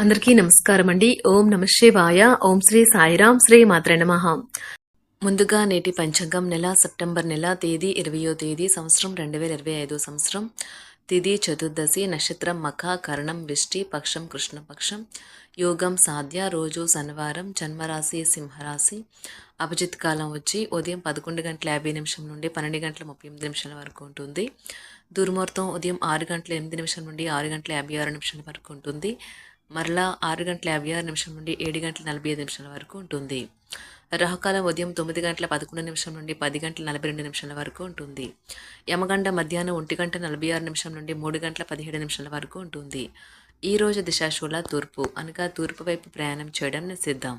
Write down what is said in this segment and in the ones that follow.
అందరికీ నమస్కారం అండి. ఓం నమ శివాయ. ఓం శ్రీ సాయిరాం శ్రీ మాత్ర నమః. ముందుగా నేటి పంచాంగం నెల సెప్టెంబర్ నెల తేదీ ఇరవయో తేదీ సంవత్సరం రెండు వేల ఇరవై ఐదో సంవత్సరం. తిథి చతుర్దశి నక్షత్రం మఖ కరణం విష్టి పక్షం కృష్ణపక్షం. యోగం సాధ్య రోజు శనివారం జన్మరాశి సింహరాశి. అభిజిత్ కాలం వచ్చి ఉదయం పదకొండు గంటల యాభై నిమిషం నుండి పన్నెండు గంటల ముప్పై ఎనిమిది నిమిషాల వరకు ఉంటుంది. దుర్ముహూర్తం ఉదయం ఆరు గంటల ఎనిమిది నిమిషం నుండి ఆరు గంటల యాభై ఆరు నిమిషాల వరకు ఉంటుంది. మరలా ఆరు గంటల యాభై ఆరు నిమిషం నుండి ఏడు గంటల నలభై ఐదు నిమిషాల వరకు ఉంటుంది. రాహుకాలం ఉదయం తొమ్మిది గంటల పదకొండు నిమిషం నుండి పది గంటల నలభై రెండు నిమిషాల వరకు ఉంటుంది. యమగండ మధ్యాహ్నం ఒంటి గంట నలభై ఆరు నిమిషం నుండి మూడు గంటల పదిహేడు నిమిషాల వరకు ఉంటుంది. ఈ రోజు దిశాశూల తూర్పు అనగా తూర్పు వైపు ప్రయాణం చేయడం నిషిద్దాం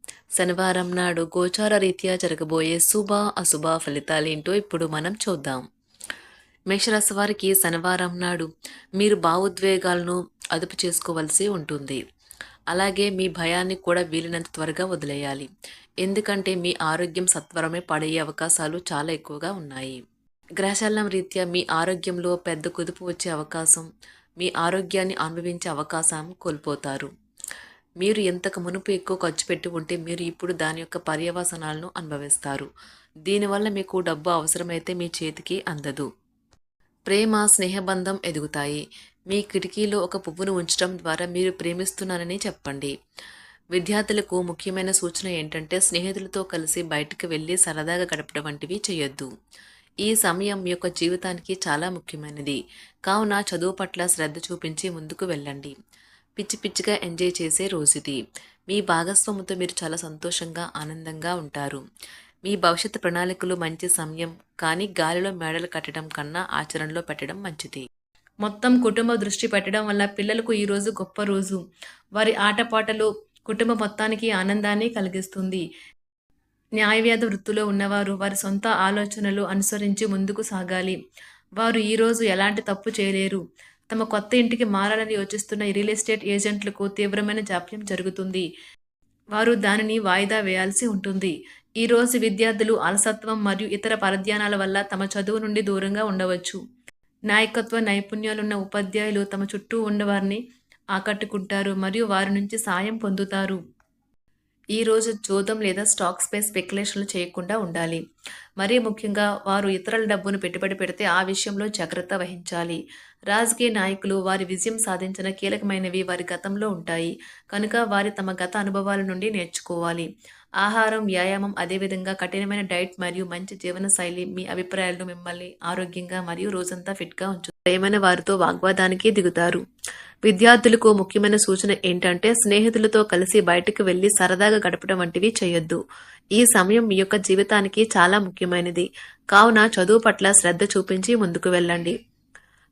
శనివారం నాడు గోచార రీత్యా జరగబోయే శుభ అశుభ ఫలితాలేంటో ఇప్పుడు మనం చూద్దాం. మేషరాశి వారికి శనివారం నాడు మీరు భావోద్వేగాలను అదుపు చేసుకోవలసి ఉంటుంది. అలాగే మీ భయాన్ని కూడా వీలైనంత త్వరగా వదిలేయాలి. ఎందుకంటే మీ ఆరోగ్యం సత్వరమే పడే అవకాశాలు చాలా ఎక్కువగా ఉన్నాయి. గ్రహశాలం రీత్యా మీ ఆరోగ్యంలో పెద్ద కుదుపు వచ్చే అవకాశం మీ ఆరోగ్యాన్ని అనుభవించే అవకాశం కోల్పోతారు. మీరు ఎంతకు మునుపు ఎక్కువ ఖర్చు పెట్టి ఉంటే మీరు ఇప్పుడు దాని యొక్క పర్యవసనాలను అనుభవిస్తారు. దీనివల్ల మీకు డబ్బు అవసరమైతే మీ చేతికి అందదు. ప్రేమ స్నేహబంధం ఎదుగుతాయి. మీ కిటికీలో ఒక పువ్వును ఉంచడం ద్వారా మీరు ప్రేమిస్తున్నానని చెప్పండి. విద్యార్థులకు ముఖ్యమైన సూచన ఏంటంటే స్నేహితులతో కలిసి బయటకు వెళ్ళి సరదాగా గడపడం వంటివి చేయొద్దు. ఈ సమయం మీ యొక్క జీవితానికి చాలా ముఖ్యమైనది. కావున చదువు పట్ల శ్రద్ధ చూపించి ముందుకు వెళ్ళండి. పిచ్చి పిచ్చిగా ఎంజాయ్ చేసే రోజుది. మీ భాగస్వామితో మీరు చాలా సంతోషంగా ఆనందంగా ఉంటారు. మీ భవిష్యత్తు ప్రణాళికలు మంచి సమయం కానీ గాలిలో మేడలు కట్టడం కన్నా ఆచరణలో పెట్టడం మంచిది. మొత్తం కుటుంబ దృష్టి పెట్టడం వల్ల పిల్లలకు ఈరోజు గొప్ప రోజు. వారి ఆటపాటలు కుటుంబ మొత్తానికి ఆనందాన్ని కలిగిస్తుంది. న్యాయవ్యాధ వృత్తిలో ఉన్నవారు వారి సొంత ఆలోచనలు అనుసరించి ముందుకు సాగాలి. వారు ఈరోజు ఎలాంటి తప్పు చేయలేరు. తమ కొత్త ఇంటికి మారాలని యోచిస్తున్న రియల్ ఎస్టేట్ ఏజెంట్లకు తీవ్రమైన జాప్యం జరుగుతుంది. వారు దానిని వాయిదా వేయాల్సి ఉంటుంది. ఈ రోజు విద్యార్థులు అలసత్వం మరియు ఇతర పరధ్యానాల వల్ల తమ చదువు నుండి దూరంగా ఉండవచ్చు. నాయకత్వ నైపుణ్యాలున్న ఉపాధ్యాయులు తమ చుట్టూ ఉన్నవారిని ఆకట్టుకుంటారు మరియు వారి నుంచి సాయం పొందుతారు. ఈ రోజు జోదం లేదా స్టాక్స్ పై స్పెక్యులేషన్లు చేయకుండా ఉండాలి. మరీ ముఖ్యంగా వారు ఇతరుల డబ్బును పెట్టుబడి పెడితే ఆ విషయంలో జాగ్రత్త వహించాలి. రాజకీయ నాయకులు వారి విజయం సాధించిన కీలకమైనవి వారి గతంలో ఉంటాయి. కనుక వారి తమ గత అనుభవాల నుండి నేర్చుకోవాలి. ఆహారం వ్యాయామం అదేవిధంగా కఠినమైన డైట్ మరియు మంచి జీవన శైలి మీ అభిప్రాయాలను మిమ్మల్ని ఆరోగ్యంగా మరియు రోజంతా ఫిట్గా ఉంచు ప్రేమైన వారితో వాగ్వాదానికి దిగుతారు. విద్యార్థులకు ముఖ్యమైన సూచన ఏంటంటే స్నేహితులతో కలిసి బయటకు వెళ్ళి సరదాగా గడపడం వంటివి చేయొద్దు. ఈ సమయం మీ యొక్క జీవితానికి చాలా ముఖ్యమైనది. కావున చదువు పట్ల శ్రద్ధ చూపించి ముందుకు వెళ్ళండి.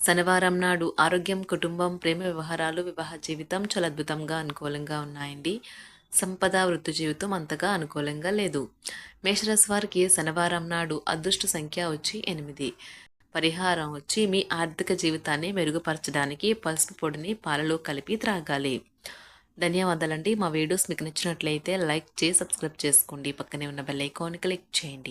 శనివారం నాడు ఆరోగ్యం కుటుంబం ప్రేమ వ్యవహారాలు వివాహ జీవితం చాలా అద్భుతంగా అనుకూలంగా ఉన్నాయండి. సంపద వృత్తి జీవితం అంతగా అనుకూలంగా లేదు. మేషరాశి వారికి శనివారం నాడు అదృష్ట సంఖ్య వచ్చి ఎనిమిది. పరిహారం వచ్చి మీ ఆర్థిక జీవితాన్ని మెరుగుపరచడానికి పసుపు పొడిని పాలలో కలిపి త్రాగాలి. ధన్యవాదాలండి. మా వీడియోస్ మీకు నచ్చినట్లయితే లైక్ చేసి సబ్స్క్రైబ్ చేసుకోండి. పక్కనే ఉన్న బెల్ ఐకాన్ క్లిక్ చేయండి.